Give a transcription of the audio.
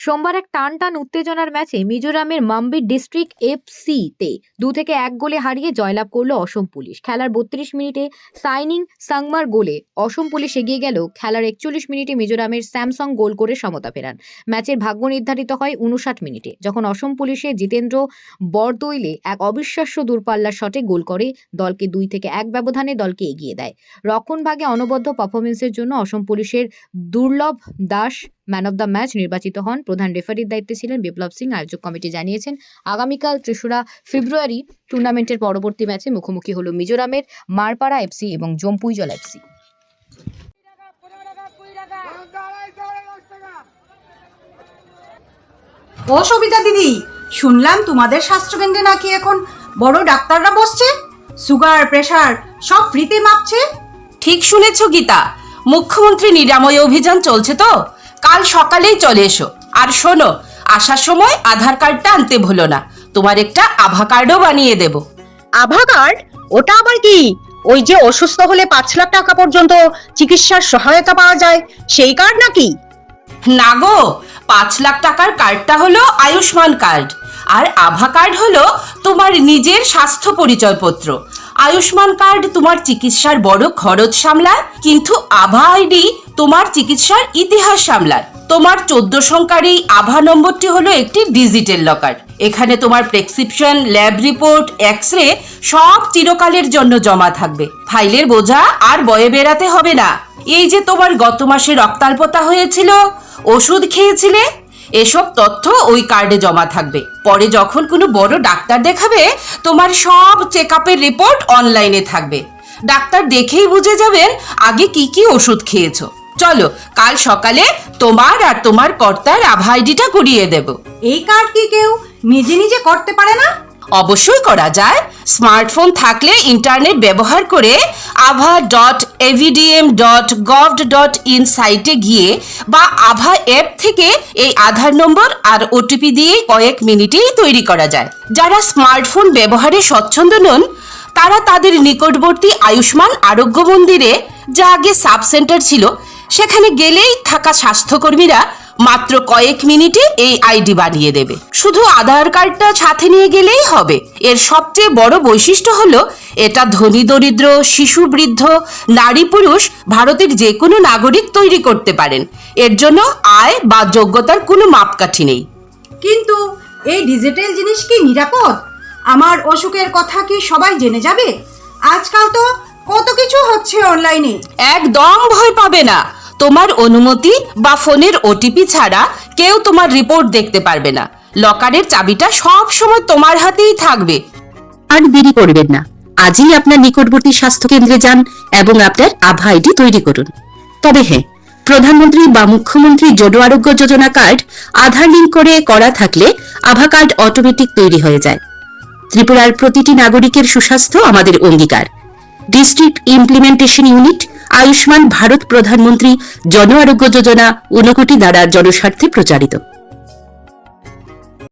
সোমবার এক টান টান উত্তেজনার ম্যাচে মিজোরামের মাম্বি ডিস্ট্রিক্ট এফসিতে দু থেকে এক গোলে হারিয়ে জয়লাভ করল অসম পুলিশ। খেলার বত্রিশ মিনিটে সাইনিং সাংমার গোলে অসম পুলিশ এগিয়ে গেল। খেলার একচল্লিশ মিনিটে মিজোরামের স্যামসং গোল করে সমতা ফেরান। ম্যাচের ভাগ্য নির্ধারিত হয় উনষাট মিনিটে। যখন অসম পুলিশে জিতেন্দ্র বরদৈলে এক অবিশ্বাস্য দূরপাল্লার শটে গোল করে, দলকে দুই থেকে এক ব্যবধানে দলকে এগিয়ে দেয়। রক্ষণভাগে অনবদ্য পারফরমেন্সের জন্য অসম পুলিশের Durlabh Das man of the match নির্বাচিত হন। প্রধান রেফারির দায়িত্বে ছিলেন বিপ্লব সিং। আয়োজক কমিটি জানিয়েছেন, আগামীকাল তেসরা ফেব্রুয়ারি টুর্নামেন্টের পরবর্তী ম্যাচে মুখোমুখি হল মিজোরামের মারপাড়া এফসি এবং জম্পুইজল এফসি। ও সবিতা দিদি, শুনলাম তোমাদের স্বাস্থ্যকেন্দ্রে নাকি এখন বড় ডাক্তাররা বসছে? সুগার, প্রেশার, সব ফ্রিতে মাপছে? ঠিক শুনেছ গীতা, মুখ্যমন্ত্রী নিরাময় অভিযান চলছে তো? কাল সকালেই চলে এসো। আর শোনো আসার সময় আধার কার্ডটা আনতে ভুলো না। তোমার একটা আভা কার্ডও বানিয়ে দেব। আভা কার্ড? ওটা আবার কি? ওই যে অসুস্থ হলে পাঁচ লাখ টাকা পর্যন্ত চিকিৎসার সহায়তা পাওয়া যায় সেই কার্ড নাকি? না গো পাঁচ লাখ টাকার কার্ডটা হলো আয়ুষ্মান কার্ড। আর আভা কার্ড হলো তোমার নিজের স্বাস্থ্য পরিচয়পত্র। আয়ুষ্মান কার্ড তোমার চিকিৎসার বড় খরচ সামলায়, কিন্তু আভা আইডি তোমার চিকিৎসার ইতিহাস সামলায়। তোমার চোদ্দ সংখ্যার এই আভা নম্বরটি হলো একটি ডিজিটাল লকার। এখানে তোমার prescription, lab report X ray সব চিরকালের জন্য জমা থাকবে। ফাইলের বোঝা আর বয়ে বেড়াতে হবে না। এই যে তোমার গত মাসে রক্তাল্পতা হয়েছিল, ওষুধ খেয়েছিলে এসব তথ্য ওই কার্ডে জমা থাকবে। পরে যখন কোনো বড় ডাক্তার দেখাবে, তোমার সব চেক রিপোর্ট অনলাইনে থাকবে। ডাক্তার দেখেই বুঝে যাবেন আগে কি কি ওষুধ খেয়েছো। চলো, কাল সকালে তোমার আর তোমার কর্তার আভা আইডিটা করিয়ে দেব। এই কার্ড কি কেউ? নিজে নিজে করতে পারে না? অবশ্যই করা যায়। স্মার্টফোন থাকলে ইন্টারনেট ব্যবহার করে আভা dot A B D M dot gov dot in সাইটে গিয়ে বা আভা অ্যাপ থেকে এই আধার নম্বর আর ওটিপি দিয়ে কয়েক মিনিটেই তৈরি করা যায়। যারা স্মার্টফোন ব্যবহারে স্বচ্ছন্দ নন, তারা তাদের নিকটবর্তী আয়ুষ্মান আরোগ্য মন্দিরে, যা আগে সাব সেন্টার ছিল, সেখানে গেলেই থাকা স্বাস্থ্যকর্মীরা মাত্র কয়েক মিনিটে এই আইডি বানিয়ে দেবে। শুধু আধার কার্ডটা সাথে নিয়ে গেলেই হবে। এর সবচেয়ে বড় বৈশিষ্ট্য হলো এটা ধনী দরিদ্র শিশু বৃদ্ধ নারী পুরুষ ভারতের যে কোনো নাগরিক তৈরি করতে পারেন। এর জন্য আয় বা যোগ্যতার কোনো মাপকাঠি নেই। কিন্তু এই ডিজিটাল জিনিস কি নিরাপদ? আমার অসুখের কথা কি সবাই জেনে যাবে? আজকাল তো কত কিছু হচ্ছে অনলাইনে। একদম ভয় পাবে না। তোমার অনুমতি বা ফোনের ওটিপি ছাড়া কেউ তোমার রিপোর্ট দেখতে পারবে না। লকারের চাবিটা সব সময় তোমার হাতেই থাকবে। আর দেরি করবেন না। আজই আপনার নিকটবর্তী স্বাস্থ্য কেন্দ্রে যান এবং আপনার আভা আইডি তৈরি করুন। তবে হ্যাঁ প্রধানমন্ত্রী বা মুখ্যমন্ত্রী জন আরোগ্য যোজনা কার্ড, আধার লিঙ্ক করে করা থাকলে আভা কার্ড অটোমেটিক তৈরি হয়ে যায়। ত্রিপুরার প্রতিটি নাগরিকের সুস্বাস্থ্য আমাদের অঙ্গীকার। District implementation unit Ayushman Bharat Pradhan Mantri Jan Arogya যোজনা ঊনকোটি দ্বারা জনস্বার্থে প্রচারিত।